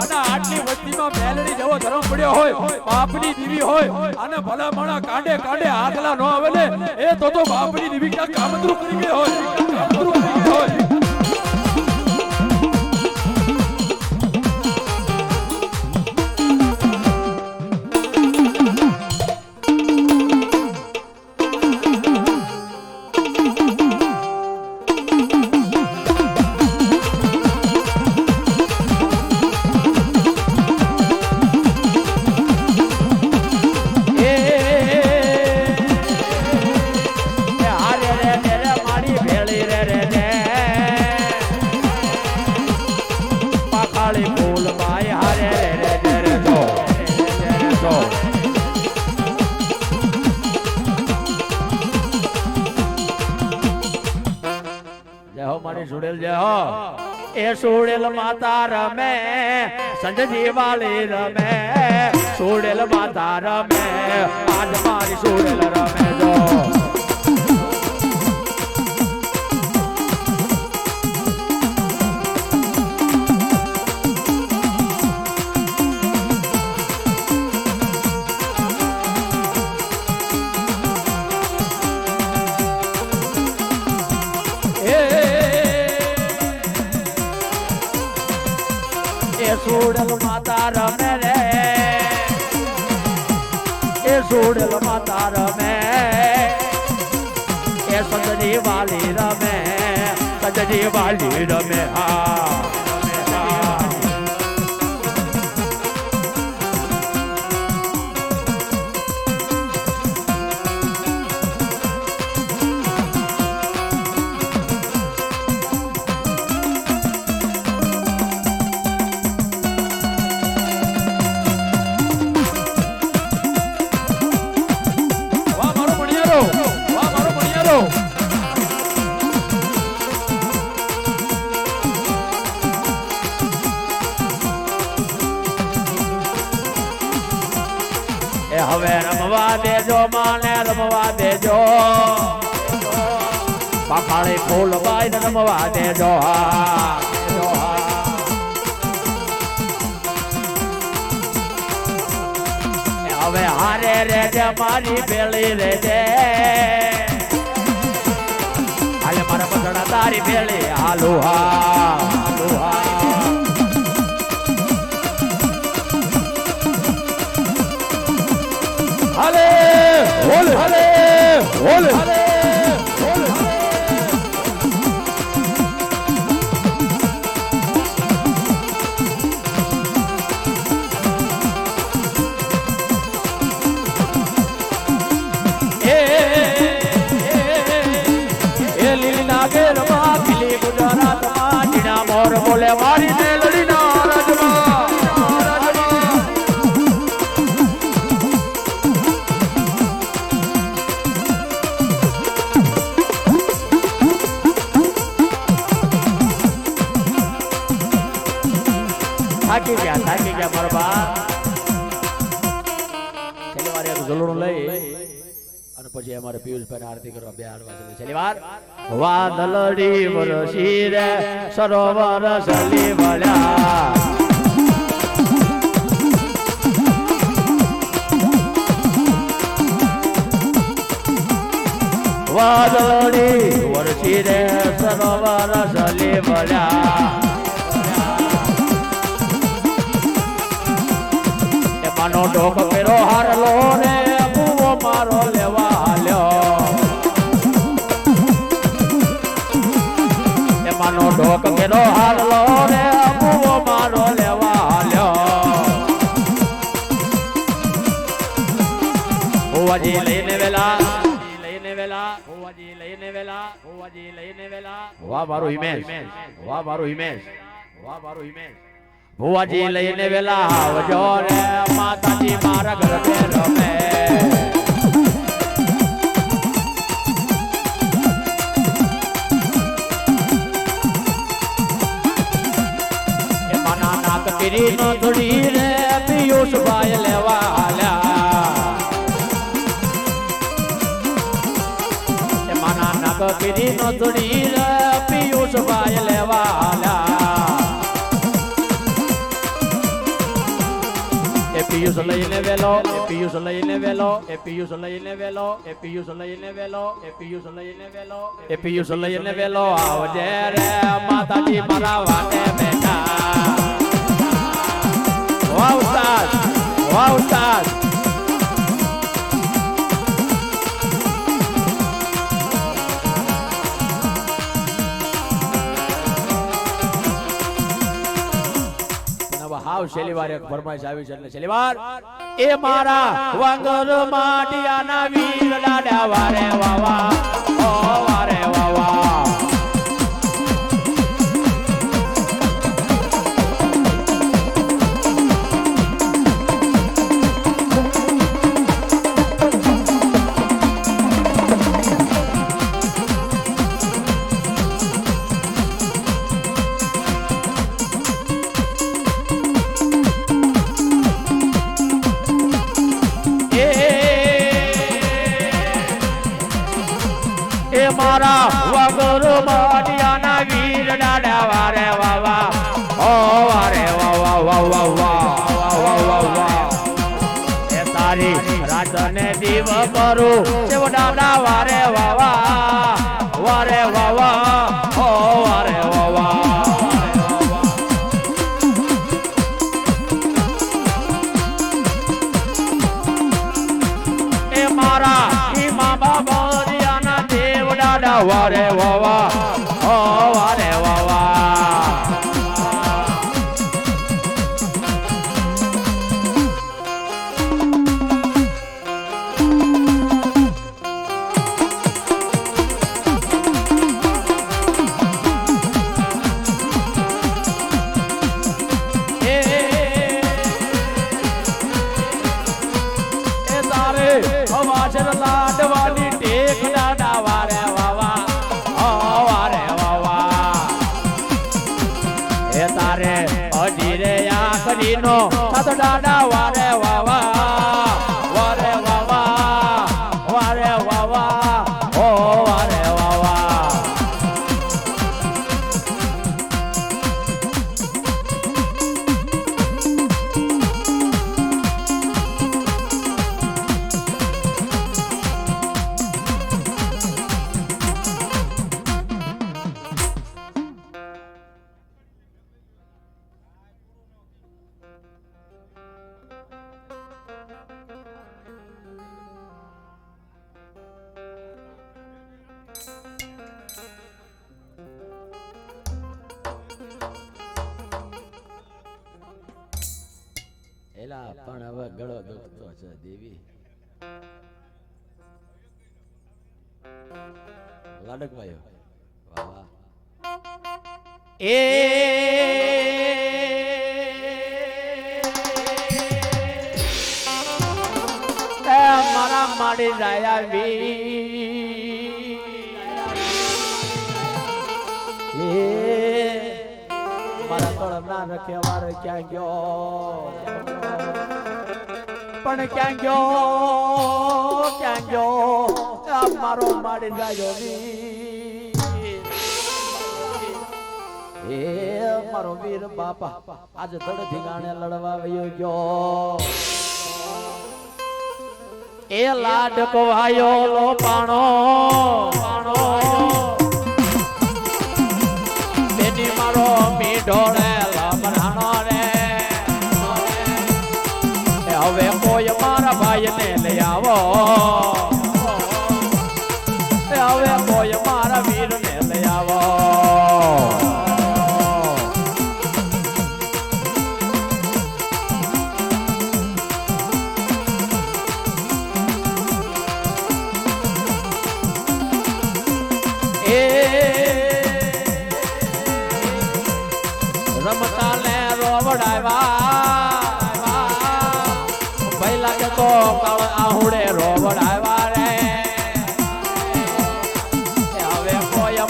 અને આટલી વસ્તીમાં મેલડી જેવો ધર્મ પડ્યો હોય, બાપની દીવી હોય, અને ભલા માણા કાંડે કાંડે હાથલા ન આવે ને, એ તો તો બાપની દીવી કામતરું કરી ગઈ હોય. સુડેલ માતા રમે સંજજી વાળી રમે સોડેલ માતા રમે આજ મારી સોડેલ રમે જો. સુડેલ માતા રમે રે. એ સોડલ માતા રમે. એ સજની વાલી રમે, સજની વાલી રમે. હવે રમવા દેજો, માને રમવા દેજો. પાખાળી ફૂલ બાઈ રમવા દેજો હવે હારે રે જે મારી ભેળી રે જે હાલે મારા પસડા તારી ભેળી હાલુ હા હાલુ હા હાલે હોલ હાલે હોલ હાલે બોલે મારી મેલડીના વાદળડી વરસી રે સરોવર સલી વળ્યા. વાદળી વરસી રે સરોવર સલી વળ્યા. એમાંનો ઢોક પેરો હારલો ને મારું હિમેશ. વાહ મારો હિમેશ. વાહ મારો હિમેશ. ભુવાજી લઈને વેલા આવજો રે માતાજી મારા ઘર પે રમે. એ માના નાક કિરી નો ધોડી રે પિયુષ ભાઈ લેવા આલ્યા એ માના નાક કિરી નો ધોડી લઈને વેલો એ પિયુષ લઈને વેલો એ પિયુષ લઈને વેલો એ પિયુષ લઈને વેલો એ પિયુષ લઈને વેલો એ પિયુષ લઈને વેલો આવજે રે માતાજી મારા વાટે બેઠા વાહ ઉસ્તાદ વાહ ઉસ્તાદ હવે શેલીવાર એક ફરમાઈશ આવી છે એટલે શેલીવાર એ મારા વાંગર માટિયાના વીર દાડા વારે વાવા. ઓ વારે વાવા. મારા વગરો માડિયાના વીર ડાડા વારે વાવા. ઓ વારે, વાવા વાવા વાવા વાવા. એ તારી રાતને દીવ કરું. શિવ દાડા તારે અજી રે આખરીનો સાત દાડા વારે એલા પણ હવે ગળો દુખતો છે દેવી. એ એ મારા માડી રાયા વી. ના રખે મારે ક્યાં ગયો પણ ક્યાં ગયો ક્યાં ગયો મારો માડી રાયો એ મારો વીર બાપા, આજે દડ ધીગાણે લડવા વયો ગયો. એ લાડકો આયો લો પાણો પાણો ભાઈને લઈ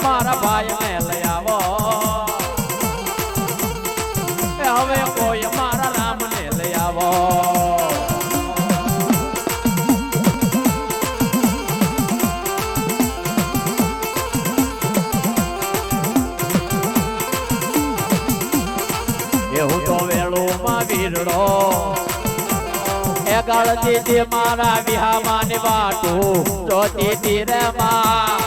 અમારા ભાઈ ને લઈ આવો. હવે કોઈ મારા રામ ને લઈ આવો. એવું તો વેળો માં વીરડો. એ ગળતી મારા વિહામાં વાટું જોતી તી રે માં.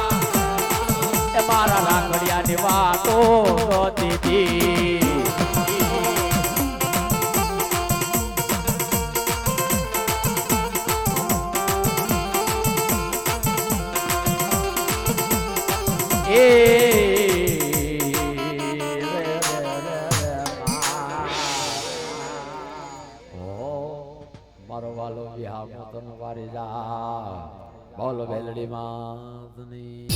એ મારા રાખડિયા ની વાતો જોતી તી એ મારો વાલો વિહામો તન વારી જા. બોલો વેલડી માતની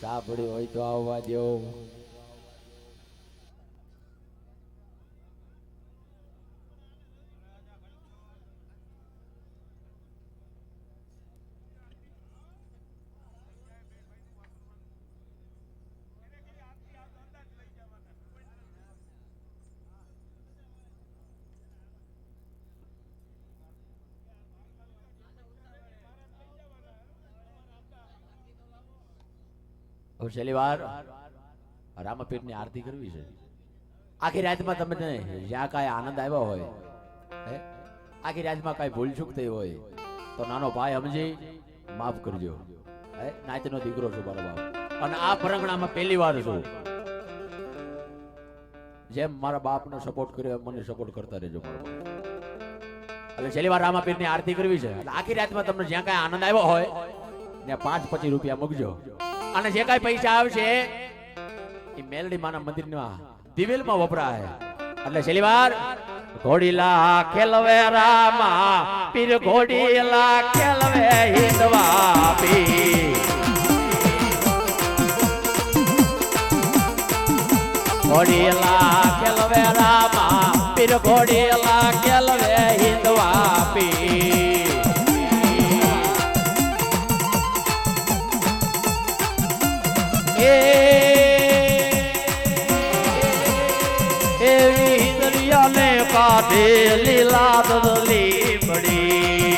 સાંભળી હોય તો આવવા દો હવે છેલ્લી વાર રામપીરની આરતી કરવી છે. આખી રાતમાં તમે જ્યાં કાંઈ આનંદ આવ્યો હોય આખી રાતમાં કાંઈ ભૂલ ચૂક થઈ હોય, તો નાનો ભાઈ સમજી માફ કરજો નાચનો દીકરો છું મારો બાપ. અને આ પરંગણામાં પહેલી વાર છું. જેમ મારા બાપનો સપોર્ટ કર્યો, એમ મને સપોર્ટ કરતા રહેજો મારો એટલે છેલ્લી વાર રામાપીરની આરતી કરવી છે. આખી રાતમાં તમને જ્યાં કાંઈ આનંદ આવ્યો હોય, ત્યાં પાંચ પચીસ રૂપિયા મૂકજો. અને જે કાંઈ પૈસા આવશે, એ મેલડી માના મંદિરના દિવેલમાં વપરાય. એટલે છેલ્લી વાર ઘોડીલા ખેલવે રામા, પીર ઘોડીલા ખેલવે હિંદવા પી ઘોડીલા ખેલવે રામા, પીર ઘોડીલા ખેલવે હિંદવા પી એવી દરિયાને કાઢે લીલા દલી પડી.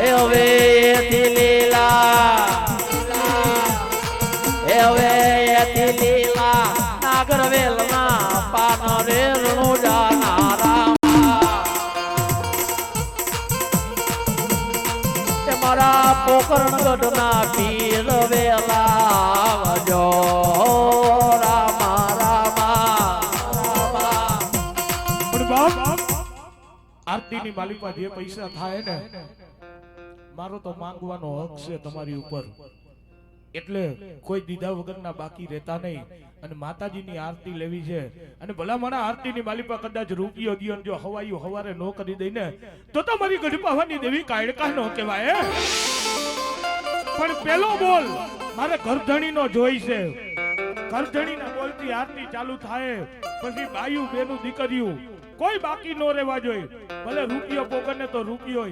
એ હવે એથી લીલા. એ હવે એથી લીલા. નાગર વેલના પાન રણુ મારા ગઢના પીર વેલા જો રામા માલિકમાં જે પૈસા થાય ને, મારો તો માંગવાનો હક છે તમારી ઉપર. એટલે કોઈ દીધા વગરના બાકી રહેતા નહીં અને માતાજીની આરતી લેવી છે. અને ભલા મારા આરતીની માલિપા કદાચ રૂપિયો દિયો જો હવાયું હવારે નો કરી દઈને, તો તમારી ગઢપાવાની દેવી કાયડકા નો કહેવાય. પણ પેલો બોલ. મારે કરધણી નો જોઈશે કરધણી ના બોલથી આરતી ચાલુ થાય. પછી બાયુ બેનું દીકરીયું. કોઈ બાકી નો રહેવા જોઈએ. ભલે રૂપિયો પોગને તો રૂપિયો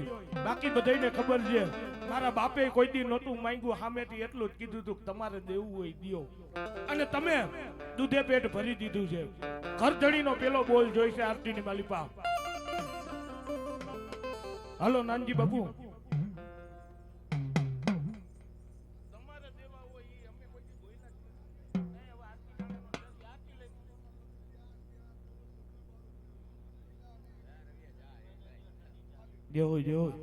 બાકી બધાયને ખબર છે. મારા બાપે કોઈ દી નહોતું માંગ્યું સામેથી એટલું જ કીધું તું તમારે દેવું હોય, દિયો. અને તમે દૂધે પેટ ભરી દીધું છે. ઘરધણીનો પેલો બોલ જોઈશે આરતીની માલિપા. હાલો નાનજી બાપુ. જે હોય જે હોય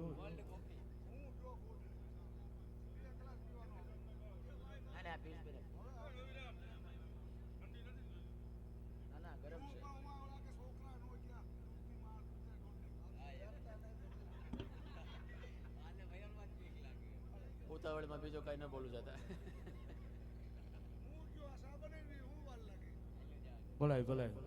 ઉતાવળમાં બીજો કઈ ન બોલું જતા. બોલાય ભલાય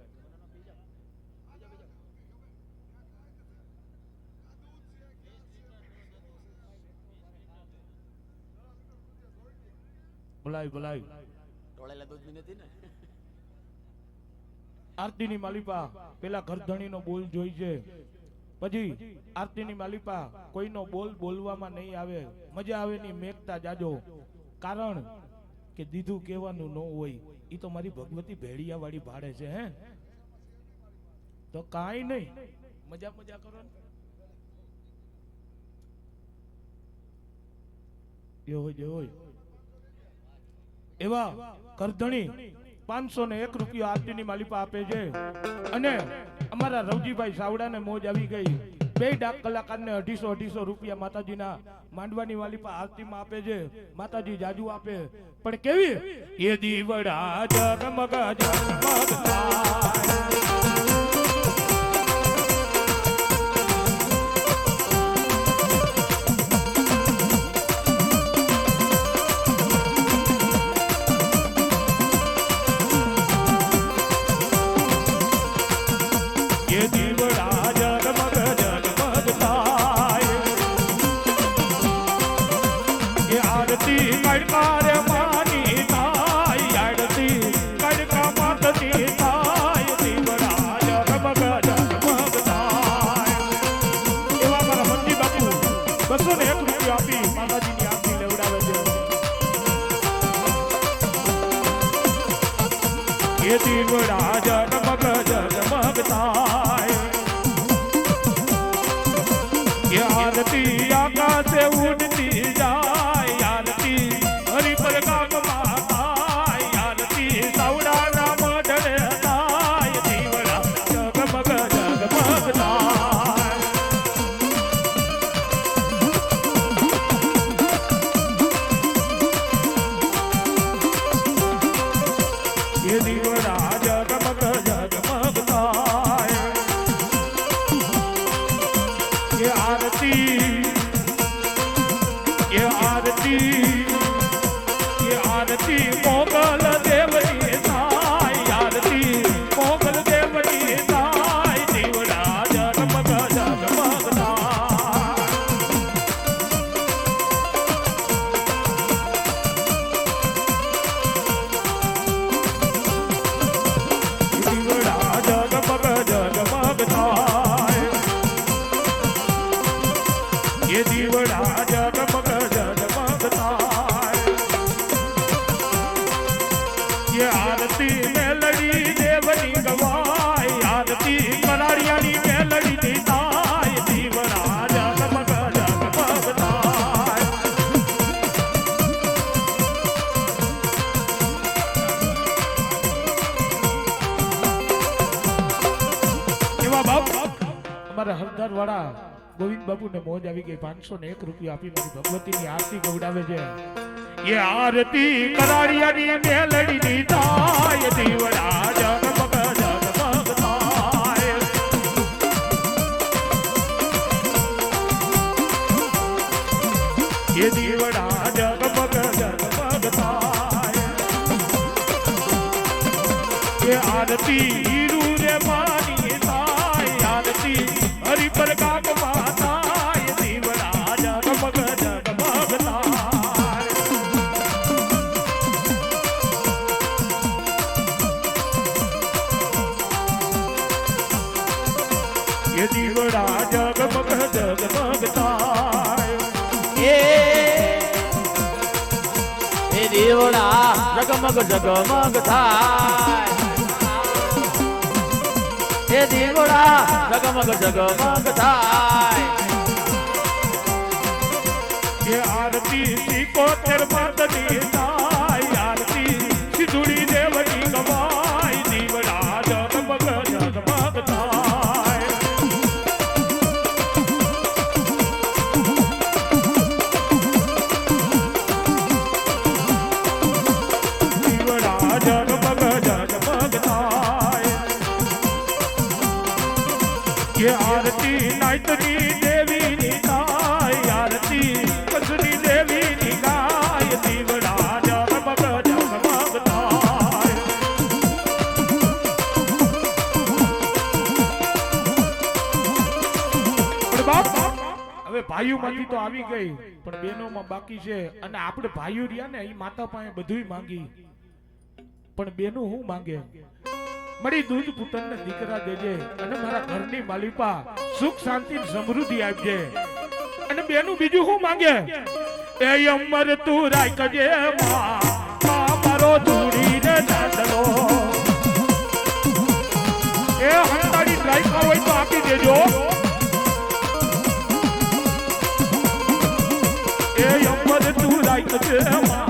ભલાઈ બોલાવી ઢોળેલા દૂધની નથી ને? આરતીની માલિપા પેલા ઘરધણીનો બોલ જોઈ છે. પછી આરતીની માલિપા કોઈનો બોલ બોલવામાં નહીં આવે. મજા આવે ની મેકતા જાજો. કારણ કે દીધું કહેવાનું ન હોય. એ તો મારી ભગવતી ભેડિયા વાળી ભાડે છે હે? તો કાંઈ નહીં. મજા મજા કરો ને. હોય જે હોય. એવા કરધણી પાંચસો ને એક રૂપિયા આરતીની માલિપા આપે છે. અને અમારા રવજીભાઈ સાવડાને મોજ આવી ગઈ. બે ડાક કલાકારને અઢીસો અઢીસો રૂપિયા માતાજીના માંડવાની માલિપા આરતીમાં આપે છે. માતાજી જાજુ આપે. પણ કેવી? એ દીવડા જગમગ જગમગ ગોવિંદ બાપુ ને મોજ આવી ગઈ. પાંચસો ને એક રૂપિયા આપી મારી ભગવતી ની આરતી ગવડાવે છે. એ આરતી કરાડિયાની મેલડી ની થાય. દીવડા જગમગ જગમગ થાય. એ દીવડા જગમગ જગમગ થાય. એ આરતી જગમગ જગમગ થાય. એ દીવડા જગમગ જગમગ થાય. એ આરતી સિકોતેર મદની થાય બાકી છે. અને આપણે ભાઈઓ રહ્યા ને, એ માતા પાસે બધું માંગી. પણ બેનું હું માંગે? મળી દૂધ પુત્રને દીકરા દેજે અને મારા ઘરની માલિપા સુખ શાંતિ સમૃદ્ધિ આપજે. અને બેનું બીજું હું માંગે? એ અમર તું રાખજે માં મારો ધૂડી ને દાદલો એ હંતાડી રાખ્યા હોય તો આપી દેજો. Yeah. ai que eu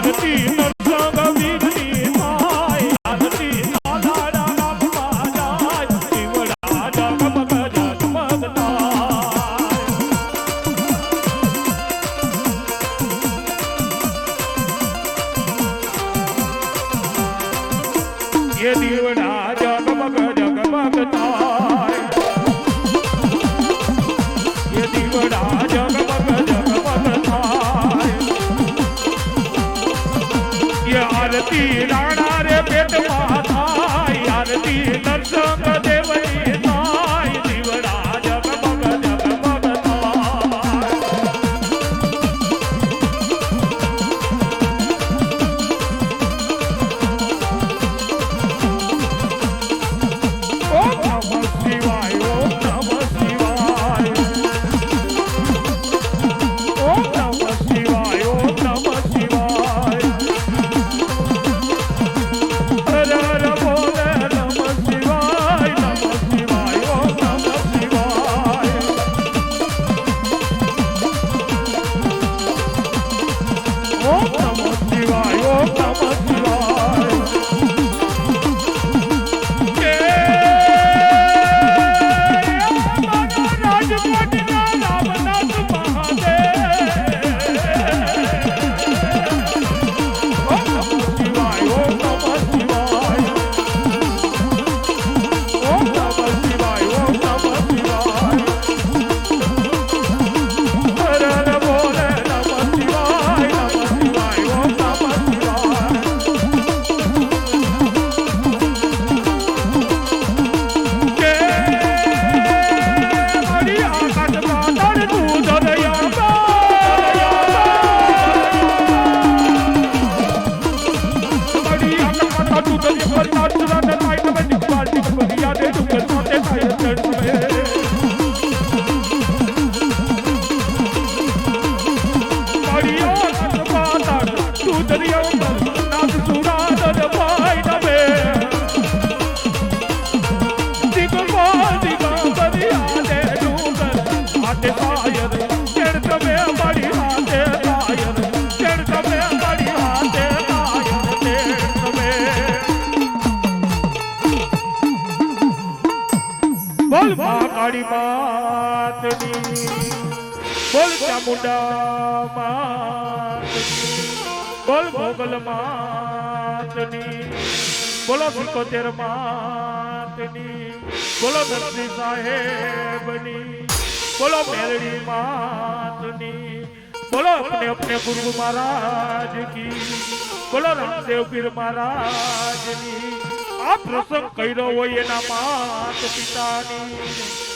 Bharti ચૌડા માતની બોલ ભોગલ માતની, બોલો સિકોતેર માતની, બોલો દર્દી સાહેબની, બોલો મેરડી માતની, બોલો અપને અપને ગુરુ મહારાજ કી બોલો રામદેવ પીર મહારાજની. આ પ્રસંગ કર્યો હોય એના માત પિતાની.